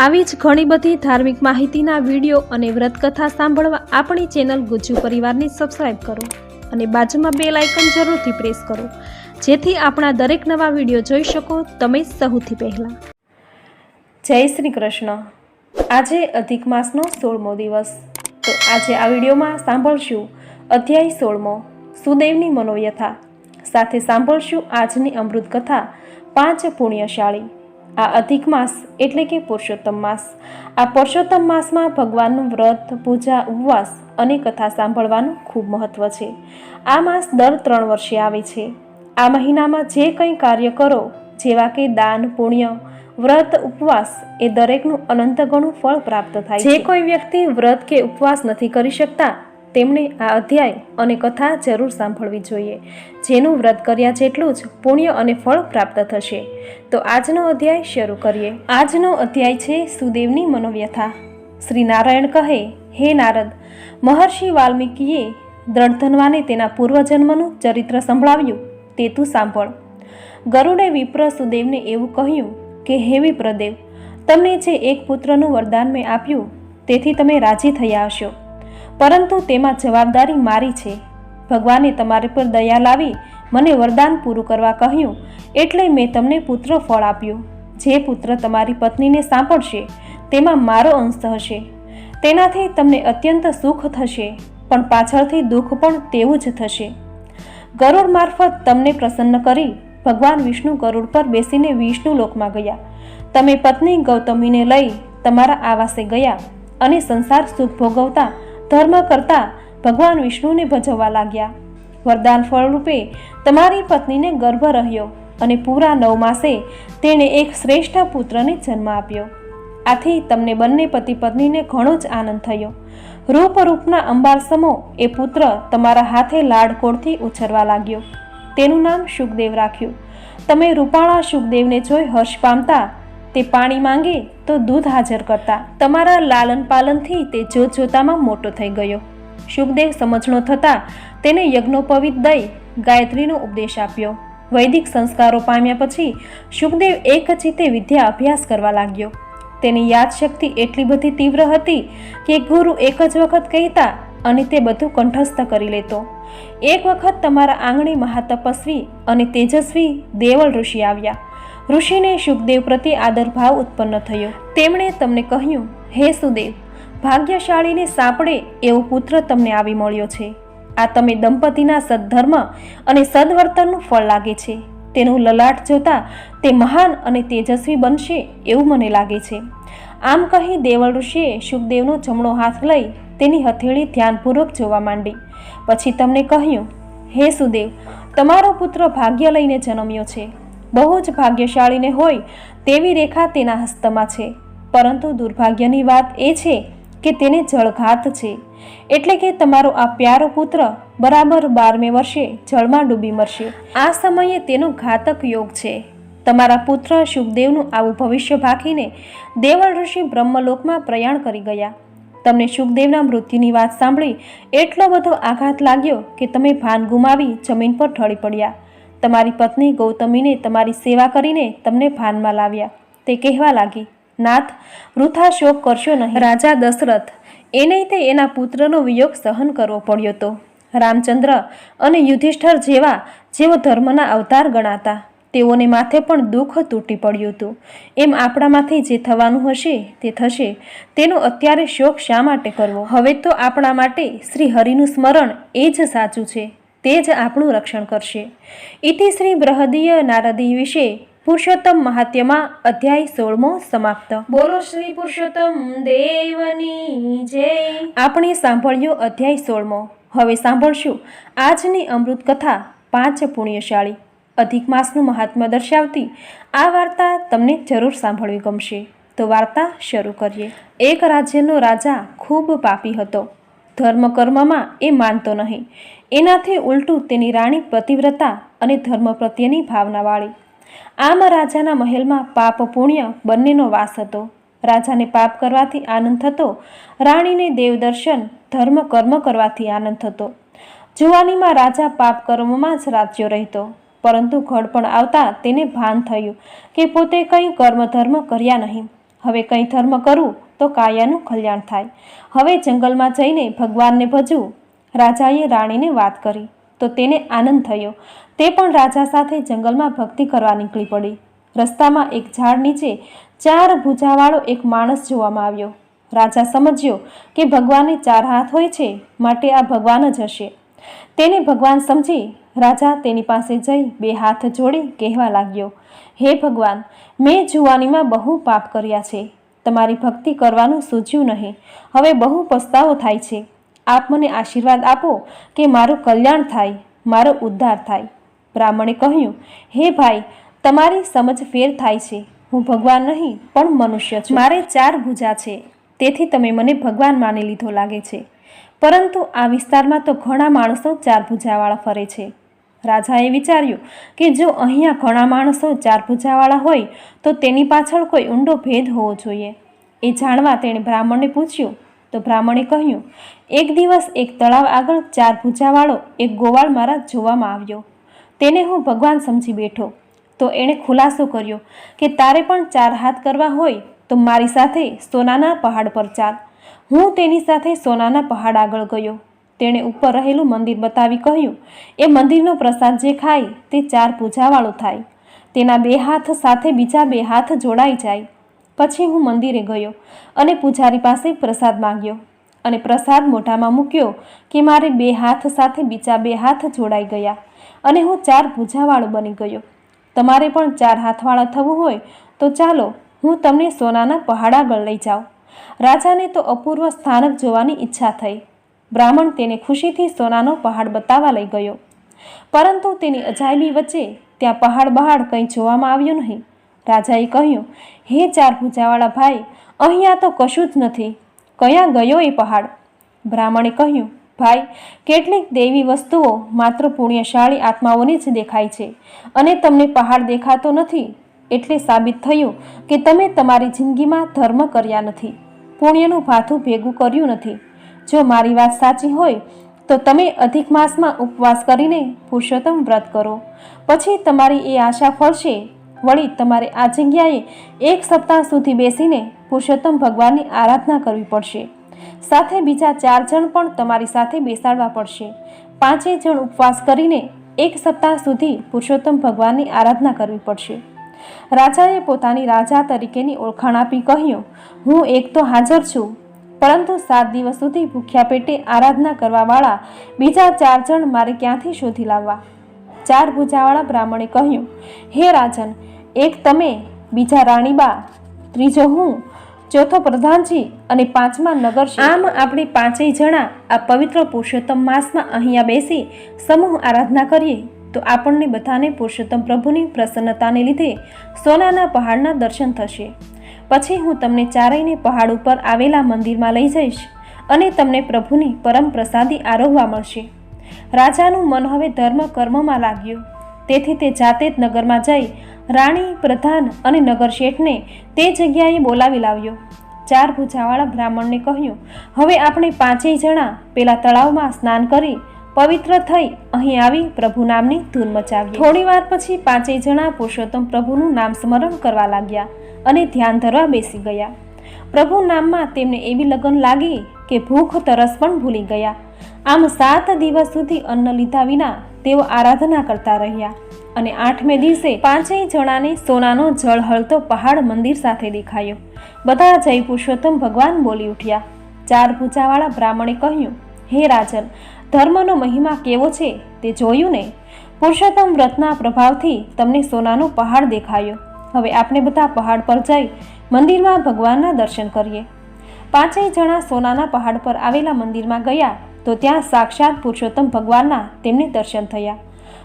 આવી જ ઘણી બધી ધાર્મિક માહિતીના વીડિયો અને વ્રતકથા સાંભળવા આપણી ચેનલ ગુજ્જુ પરિવારને સબસ્ક્રાઈબ કરો અને બાજુમાં બે લાઇકન જરૂરથી પ્રેસ કરો. જેથી આપણા દરેક નવા વીડિયો જોઈ શકો તમે સૌથી પહેલાં. જય શ્રી કૃષ્ણ. આજે અધિક માસનો સોળમો દિવસ. તો આજે આ વિડીયોમાં સાંભળશું અધ્યાય સોળમો, સુદેવની મનોવ્યથા. સાથે સાંભળશું આજની અમૃત કથા પાંચ પુણ્યશાળી. આ અધિક માસ એટલે કે પુરુષોત્તમ માસ. આ પુરુષોત્તમ માસમાં ભગવાનનું વ્રત પૂજા ઉપવાસ અને કથા સાંભળવાનું ખૂબ મહત્વ છે. આ માસ દર ત્રણ વર્ષે આવે છે. આ મહિનામાં જે કંઈ કાર્ય કરો જેવા કે દાન પુણ્ય વ્રત ઉપવાસ એ દરેકનું અનંત ગણું ફળ પ્રાપ્ત થાય જે કોઈ વ્યક્તિ વ્રત કે ઉપવાસ નથી કરી શકતા તેમણે આ અધ્યાય અને કથા જરૂર સાંભળવી જોઈએ. જેનું વ્રત કર્યા જેટલું જ પુણ્ય અને ફળ પ્રાપ્ત થશે. તો આજનો અધ્યાય શરૂ કરીએ. આજનો અધ્યાય છે સુદેવની મનોવ્યથા. શ્રી નારાયણ કહે, હે નારદ, મહર્ષિ વાલ્મીકીએ દ્રઢધનવાને તેના પૂર્વજન્મનું ચરિત્ર સંભળાવ્યું, તે તું સાંભળ. ગરુડે વિપ્ર સુદેવને એવું કહ્યું કે, હે વિપ્રદેવ, તમને જે એક પુત્રનું વરદાન મેં આપ્યું, તેથી તમે રાજી થયા હશો. પરંતુ તેમાં જવાબદારી મારી છે. ભગવાને તમારી પર દયા લાવી મને વરદાન પૂરું કરવા કહ્યું, એટલે મેં તમને પુત્ર ફળ આપ્યું. જે પુત્ર તમારી પત્નીને સાંપડશે તેમાં મારો અંશ હશે તેનાથી તમને અત્યંત સુખ થશે, પણ પાછળથી દુઃખ પણ તેવું જ થશે. ગરુડ મારફત તમને પ્રસન્ન કરી, ભગવાન વિષ્ણુ ગરુડ પર બેસીને વિષ્ણુ લોકમાં ગયા. તમે પત્ની ગૌતમીને લઈ તમારા આવાસે ગયા અને સંસાર સુખ ભોગવતા ધર્મ કરતા ભગવાન વિષ્ણુને ભજવવા લાગ્યા. વરદાન ફળરૂપે તમારી પત્નીને ગર્ભ રહ્યો અને પૂરા નવ માસે તેણે એક શ્રેષ્ઠ પુત્રને જન્મ આપ્યો. આથી તમને બંને પતિ પત્નીને ઘણો જ આનંદ થયો. રૂપરૂપના અંબાર સમો એ પુત્ર તમારા હાથે લાડકોડથી ઉછરવા લાગ્યો. તેનું નામ શુકદેવ રાખ્યું. તમે રૂપાળા શુકદેવને જોઈ હર્ષ પામતા તે પાણી માંગે તો દૂધ હાજર કરતા તમારા લાલન પાલનથી તે જોત જોતામાં મોટો થઈ ગયો. શુકદેવ સમજણો થતાં તેને યજ્ઞોપવિત દઈ ગાયત્રીનો ઉપદેશ આપ્યો. વૈદિક સંસ્કારો પામ્યા પછી શુકદેવ એક ચિત્તે વિદ્યા અભ્યાસ કરવા લાગ્યો. તેની યાદશક્તિ એટલી બધી તીવ્ર હતી કે ગુરુ એક જ વખત કહેતા અને તે બધું કંઠસ્થ કરી લેતો. એક વખત તમારા આંગણે મહાતપસ્વી અને તેજસ્વી દેવળ ઋષિ આવ્યા. ઋષિને શુકદેવ પ્રત્યે આદરભાવ ઉત્પન્ન થયો. તેમણે તમને કહ્યું, હે સુદેવ, ભાગ્યશાળીને સાંપડે એવો પુત્ર તમને આવી મળ્યો છે. આ તમે દંપતીના સદ્ધર્મ અને સદવર્તનનું ફળ લાગે છે. તેનું લલાટ જોતા તે મહાન અને તેજસ્વી બનશે એવું મને લાગે છે. આમ કહી દેવળ ઋષિએ શુકદેવનો જમણો હાથ લઈ તેની હથેળી ધ્યાનપૂર્વક જોવા માંડી. પછી તમને કહ્યું, હે સુદેવ, તમારો પુત્ર ભાગ્ય લઈને જન્મ્યો છે. બહુ જ ભાગ્યશાળીને હોય તેવી રેખા તેના હસ્તમાં છે. પરંતુ દુર્ભાગ્યની વાત એ છે કે તેને જળઘાત છે. એટલે કે તમારો આ પ્યારો પુત્ર બરાબર બારમે વર્ષે જળમાં ડૂબી મરશે. આ સમયે તેનો ઘાતક યોગ છે. તમારા પુત્ર શુકદેવનું આવું ભવિષ્ય ભાખીને દેવળ ઋષિ બ્રહ્મલોકમાં પ્રયાણ કરી ગયા. તમને શુકદેવના મૃત્યુની વાત સાંભળી એટલો બધો આઘાત લાગ્યો કે તમે ભાન ગુમાવી જમીન પર ઢળી પડ્યા. તમારી પત્ની ગૌતમીને તમારી સેવા કરીને તમને ભાનમાં લાવ્યા. તે કહેવા લાગી, નાથ વૃથા શોક કરશો નહીં. રાજા દશરથ, એને તે એના પુત્રનો વિયોગ સહન કરવો પડ્યો હતો રામચંદ્ર અને યુધિષ્ઠર જેવા જેઓ ધર્મના અવતાર ગણાતા, તેઓને માથે પણ દુઃખ તૂટી પડ્યું હતું. એમ આપણામાંથી જે થવાનું હશે તે થશે. તેનો અત્યારે શોક શા માટે કરવો? હવે તો આપણા માટે શ્રી હરિનું સ્મરણ એ જ સાચું છે. તે જ આપણું રક્ષણ કરશે. ઇતિ શ્રી બૃહદીય નારદી વિશે પુરુષોત્તમ મહાત્યમાં અધ્યાય સોળમો સમાપ્ત. બોલો શ્રી પુરુષોત્તમ દેવની જય. આપણે સાંભળ્યો અધ્યાય સોળમો. હવે સાંભળશું આજની અમૃત કથા પાંચ પુણ્યશાળી. અધિક માસનું મહાત્મ્ય દર્શાવતી આ વાર્તા તમને જરૂર સાંભળવી ગમશે. તો વાર્તા શરૂ કરીએ. એક રાજ્યનો રાજા ખૂબ પાપી હતો. ધર્મ કર્મમાં એ માનતો નહીં. એનાથી ઉલટું તેની રાણી પ્રતિવ્રતા અને ધર્મ પ્રત્યેની ભાવનાવાળી આમ રાજાના મહેલમાં પાપ પુણ્ય બંનેનો વાસ હતો. રાજાને પાપ કરવાથી આનંદ થતો, રાણીને દેવદર્શન ધર્મ કર્મ કરવાથી આનંદ થતો. જુવાનીમાં રાજા પાપ કર્મમાં જ રાજ્યો રહેતો. પરંતુ ઘડપણ આવતા તેને ભાન થયું કે પોતે કંઈ કર્મ ધર્મ કર્યા નહીં. હવે કંઈ ધર્મ કરવું તો કાયાનું કલ્યાણ થાય. હવે જંગલમાં જઈને ભગવાનને ભજવું. રાજાએ રાણીને વાત કરી. તો તેને આનંદ થયો. તે પણ રાજા સાથે જંગલમાં ભક્તિ કરવા નીકળી પડી. રસ્તામાં એક ઝાડ નીચે ચાર ભૂજાવાળો એક માણસ જોવામાં આવ્યો. રાજા સમજ્યો કે ભગવાનને ચાર હાથ હોય છે, માટે આ ભગવાન જ હશે. તેને ભગવાન સમજી રાજા તેની પાસે જઈ બે હાથ જોડી કહેવા લાગ્યો, હે ભગવાન, મેં જુવાનીમાં બહુ પાપ કર્યા છે. તમારી ભક્તિ કરવાનું સૂચ્યું નહીં. હવે બહુ પસ્તાવો થાય છે. આપ મને આશીર્વાદ આપો કે મારું કલ્યાણ થાય, મારો ઉદ્ધાર થાય. બ્રાહ્મણે કહ્યું, હે ભાઈ, તમારી સમજ ફેર થાય છે. હું ભગવાન નહીં, પણ મનુષ્ય છું. મારે ચાર ભૂજા છે. તેથી તમે મને ભગવાન માની લીધો લાગે છે. પરંતુ આ વિસ્તારમાં તો ઘણા માણસો ચાર ભૂજાવાળા ફરે છે. રાજાએ વિચાર્યું કે જો અહીંયા ઘણા માણસો ચાર ભૂજાવાળા હોય, તો તેની પાછળ કોઈ ઊંડો ભેદ હોવો જોઈએ. એ જાણવા તેણે બ્રાહ્મણને પૂછ્યું. તો બ્રાહ્મણે કહ્યું, એક દિવસ એક તળાવ આગળ ચાર ભૂજાવાળો એક ગોવાળ મારા જોવામાં આવ્યો. તેને હું ભગવાન સમજી બેઠો. તો એણે ખુલાસો કર્યો કે તારે પણ ચાર હાથ કરવા હોય, તો મારી સાથે સોનાના પહાડ પર ચાલ. હું તેની સાથે સોનાના પહાડ આગળ ગયો. તેણે ઉપર રહેલું મંદિર બતાવી કહ્યું, એ મંદિરનો પ્રસાદ જે ખાય તે ચાર પૂજાવાળો થાય. તેના બે હાથ સાથે બીજા બે હાથ જોડાઈ જાય. પછી હું મંદિરે ગયો અને પૂજારી પાસે પ્રસાદ માંગ્યો અને પ્રસાદ મોઢામાં મૂક્યો કે મારે બે હાથ સાથે બીજા બે હાથ જોડાઈ ગયા અને હું ચાર પૂજાવાળો બની ગયો. તમારે પણ ચાર હાથવાળા થવું હોય તો ચાલો હું તમને સોનાના પહાડ આગળ લઈ જાઉં. રાજાને તો અપૂર્વ સ્થાનક જોવાની ઈચ્છા થઈ. બ્રાહ્મણ તેને ખુશીથી સોનાનો પહાડ બતાવવા લઈ ગયો. પરંતુ તેની અજાયબી વચ્ચે ત્યાં પહાડ બહાડ કંઈ જોવામાં આવ્યું નહીં. રાજાએ કહ્યું, હે ચાર ભૂજાવાળા ભાઈ, અહીંયા તો કશું જ નથી. ક્યાં ગયો એ પહાડ? બ્રાહ્મણે કહ્યું, ભાઈ, કેટલીક દેવી વસ્તુઓ માત્ર પુણ્યશાળી આત્માઓની જ દેખાય છે અને તમને પહાડ દેખાતો નથી એટલે સાબિત થયું કે તમે તમારી જિંદગીમાં ધર્મ કર્યા નથી. પુણ્યનું ભાથું ભેગું કર્યું નથી. જો મારી વાત સાચી હોય, તો તમે અધિક માસમાં ઉપવાસ કરીને પુરુષોત્તમ વ્રત કરો. પછી તમારી એ આશા ફળશે વળી તમારે આ જગ્યાએ એક સપ્તાહ સુધી બેસીને પુરુષોત્તમ ભગવાનની આરાધના કરવી પડશે. સાથે બીજા ચાર જણ પણ તમારી સાથે બેસાડવા પડશે. પાંચેય જણ ઉપવાસ કરીને એક સપ્તાહ સુધી પુરુષોત્તમ ભગવાનની આરાધના કરવી પડશે. રાજાએ પોતાની રાજા તરીકેની ઓળખાણ આપી કહ્યું, હું એક તો હાજર છું પરંતુ સાત દિવસ સુધી ભૂખ્યા પેટે આરાધના કરવાવાળા બીજા ચાર જણ મારે ક્યાંથી શોધી લાવવા? ચાર ભૂજાવાળા બ્રાહ્મણે કહ્યું, હે રાજન, એક તમે, બીજા રાણીબા, ત્રીજો હું, ચોથો પ્રધાનજી અને પાંચમા નગર આમ આપણે પાંચેય જણા આ પવિત્ર પુરુષોત્તમ માસમાં અહીંયા બેસી સમૂહ આરાધના કરીએ તો આપણને બધાને પુરુષોત્તમ પ્રભુની પ્રસન્નતાને લીધે સોનાના પહાડના દર્શન થશે. પછી હું તમને ચારેયને પહાડ ઉપર આવેલા મંદિરમાં લઈ જઈશ અને તમને પ્રભુની પરમ પ્રસાદી આરોહવા મળશે. રાજાનું મન હવે ધર્મ કર્મમાં લાગ્યું. તેથી તે જાતે જ નગરમાં જઈ રાણી, પ્રધાન અને નગર શેઠને તે જગ્યાએ બોલાવી લાવ્યો. ચાર ભૂજાવાળા બ્રાહ્મણને કહ્યું, હવે આપણે પાંચેય જણા પેલા તળાવમાં સ્નાન કરી પવિત્ર થઈ અહીં આવી પ્રભુ નામની ધૂન મચાવી થોડી વાર પછી પાંચેય જણા પુરુષોત્તમ પ્રભુનું નામ સ્મરણ કરવા લાગ્યા. અને ધ્યાન ધરવા બેસી ગયા. પ્રભુ નામમાં તેમને એવી લગન લાગી કે ભૂખ તરસ પણ ભૂલી ગયા. આમ સાત દિવસ સુધી અન્ન લીધા વિના તેઓ આરાધના કરતા રહ્યા અને આઠમે દિવસે પાંચેય જણાને સોનાનો જળહળતો પહાડ મંદિર સાથે દેખાયો. બધા જય પુરુષોત્તમ ભગવાન બોલી ઉઠ્યા. ચાર પૂજાવાળા બ્રાહ્મણે કહ્યું, હે રાજન, ધર્મનો મહિમા કેવો છે તે જોયું ને? પુરુષોત્તમ વ્રતના પ્રભાવથી તમને સોનાનો પહાડ દેખાયો. હવે આપણે બધા પહાડ પર જઈ મંદિરમાં ભગવાનના દર્શન કરીએ. પાંચેય જણા સોનાના પહાડ પર આવેલા મંદિરમાં ગયા તો ત્યાં સાક્ષાત પુરુષોત્તમ ભગવાનના તેમને દર્શન થયા.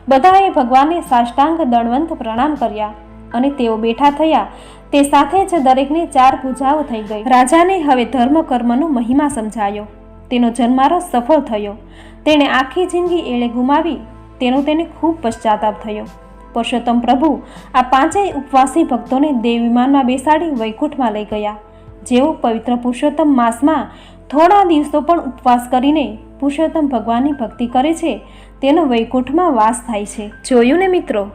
બધાએ ભગવાનને સાષ્ટાંગ દળવંત પ્રણામ કર્યા અને તેઓ બેઠા થયા. તે સાથે જ દરેકને ચાર પૂજાઓ થઈ ગઈ. રાજાને હવે ધર્મ કર્મનો મહિમા સમજાયો. તેનો જન્મારો સફળ થયો. તેણે આખી જિંદગી એળે ગુમાવી. તેનો તેને ખૂબ પશ્ચાતાપ થયો. પુરુષોત્તમ પ્રભુ, આ પાંચેય ઉપવાસી ભક્તોને દેવ વિમાનમાં બેસાડી વૈકુંઠમાં લઈ ગયા. જેઓ પવિત્ર પુરુષોત્તમ માસમાં થોડા દિવસો પણ ઉપવાસ કરીને પુરુષોત્તમ ભગવાનની ભક્તિ કરે છે, તેનો વૈકુંઠમાં વાસ થાય છે. જોયું ને મિત્રો?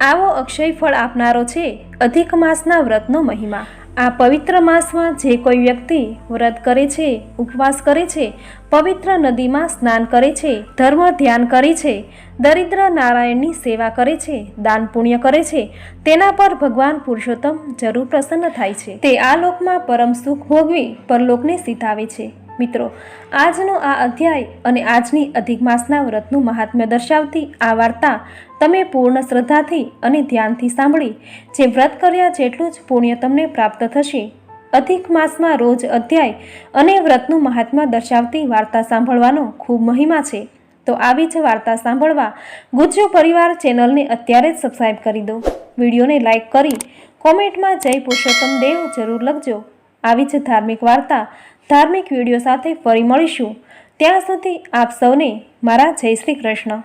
આવો અક્ષય ફળ આપનારો છે અધિક માસના વ્રતનો મહિમા. આ પવિત્ર માસમાં જે કોઈ વ્યક્તિ વ્રત કરે છે, ઉપવાસ કરે છે, પવિત્ર નદીમાં સ્નાન કરે છે, ધર્મ ધ્યાન કરે છે, દરિદ્ર નારાયણની સેવા કરે છે, દાન પુણ્ય કરે છે, તેના પર ભગવાન પુરુષોત્તમ જરૂર પ્રસન્ન થાય છે. તે આ લોકમાં પરમ સુખ ભોગવી પરલોકને સીધાવે છે. મિત્રો, આજનો આ અધ્યાય અને આજની અધિક માસના વ્રતનું મહાત્મ્ય દર્શાવતી આ વાર્તા તમે પૂર્ણ શ્રદ્ધાથી અને ધ્યાનથી સાંભળી. જે વ્રત કર્યા જેટલું જ પુણ્ય તમને પ્રાપ્ત થશે. અધિક માસમાં રોજ અધ્યાય અને વ્રતનું મહાત્મ્ય દર્શાવતી વાર્તા સાંભળવાનો ખૂબ મહિમા છે. તો આવી જ વાર્તા સાંભળવા ગુજ્જુ પરિવાર ચેનલને અત્યારે જ સબસ્ક્રાઈબ કરી દો. વિડીયોને લાઇક કરી કોમેન્ટમાં જય પુરુષોત્તમ દેવ જરૂર લખજો. આવી જ ધાર્મિક વાર્તા ધાર્મિક વીડિયો સાથે ફરી મળીશું. ત્યાં સુધી આપ સૌને મારા જય શ્રી કૃષ્ણ.